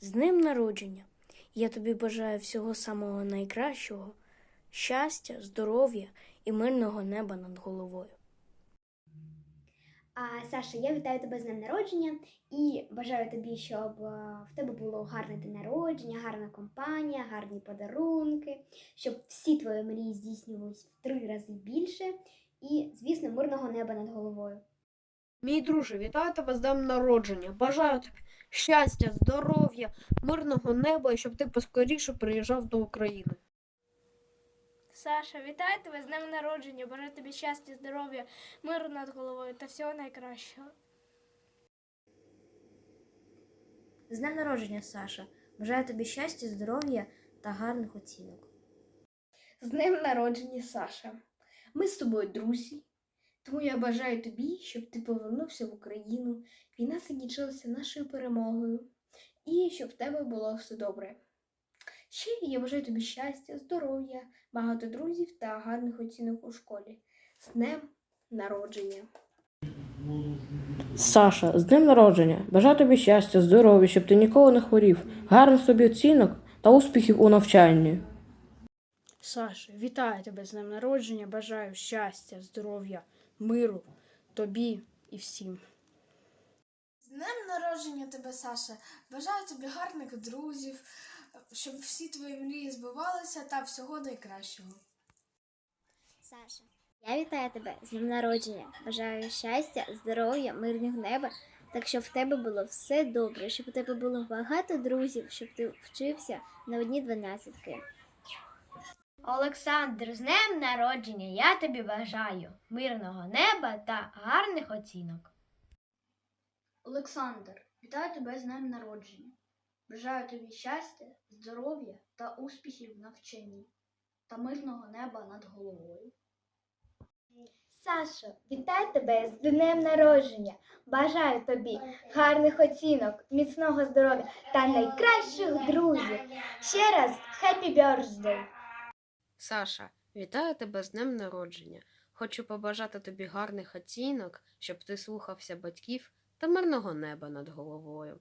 з днем народження. Я тобі бажаю всього самого найкращого, щастя, здоров'я і мирного неба над головою. А Саша, я вітаю тебе з днем народження і бажаю тобі, щоб е, в тебе було гарне день народження, гарна компанія, гарні подарунки, щоб всі твої мрії здійснювались в три рази більше, і, звісно, мирного неба над головою. Мій друже, вітаю тебе з днем народження. Бажаю тобі щастя, здоров'я, мирного неба і щоб ти поскоріше приїжджав до України. Саша, вітаю тебе з днем народження. Бажаю тобі щастя, здоров'я, миру над головою та всього найкращого. З днем народження, Саша. Бажаю тобі щастя, здоров'я та гарних оцінок. З днем народження, Саша. Ми з тобою друзі, тому я бажаю тобі, щоб ти повернувся в Україну, війна закінчилася нашою перемогою, і щоб в тебе було все добре. Ще я бажаю тобі щастя, здоров'я, багато друзів та гарних оцінок у школі. З днем народження! Саша, з днем народження. Бажаю тобі щастя, здоров'я, щоб ти ніколи не хворів, гарних тобі оцінок та успіхів у навчанні. Саша, вітаю тебе з днем народження. Бажаю щастя, здоров'я, миру тобі і всім. З днем народження тебе, Саша. Бажаю тобі гарних друзів, щоб всі твої мрії збувалися та всього найкращого. Саша, я вітаю тебе з днем народження. Бажаю щастя, здоров'я, мирного неба, так щоб в тебе було все добре, щоб у тебе було багато друзів, щоб ти вчився на одні дванадцятки. Олександр, з днем народження я тобі бажаю мирного неба та гарних оцінок. Олександр, вітаю тебе з днем народження. Бажаю тобі щастя, здоров'я та успіхів в навчанні та мирного неба над головою. Сашо, вітаю тебе з днем народження. Бажаю тобі гарних оцінок, міцного здоров'я та найкращих друзів. Ще раз Happy Birthday! Саша, вітаю тебе з днем народження. Хочу побажати тобі гарних оцінок, щоб ти слухався батьків та мирного неба над головою.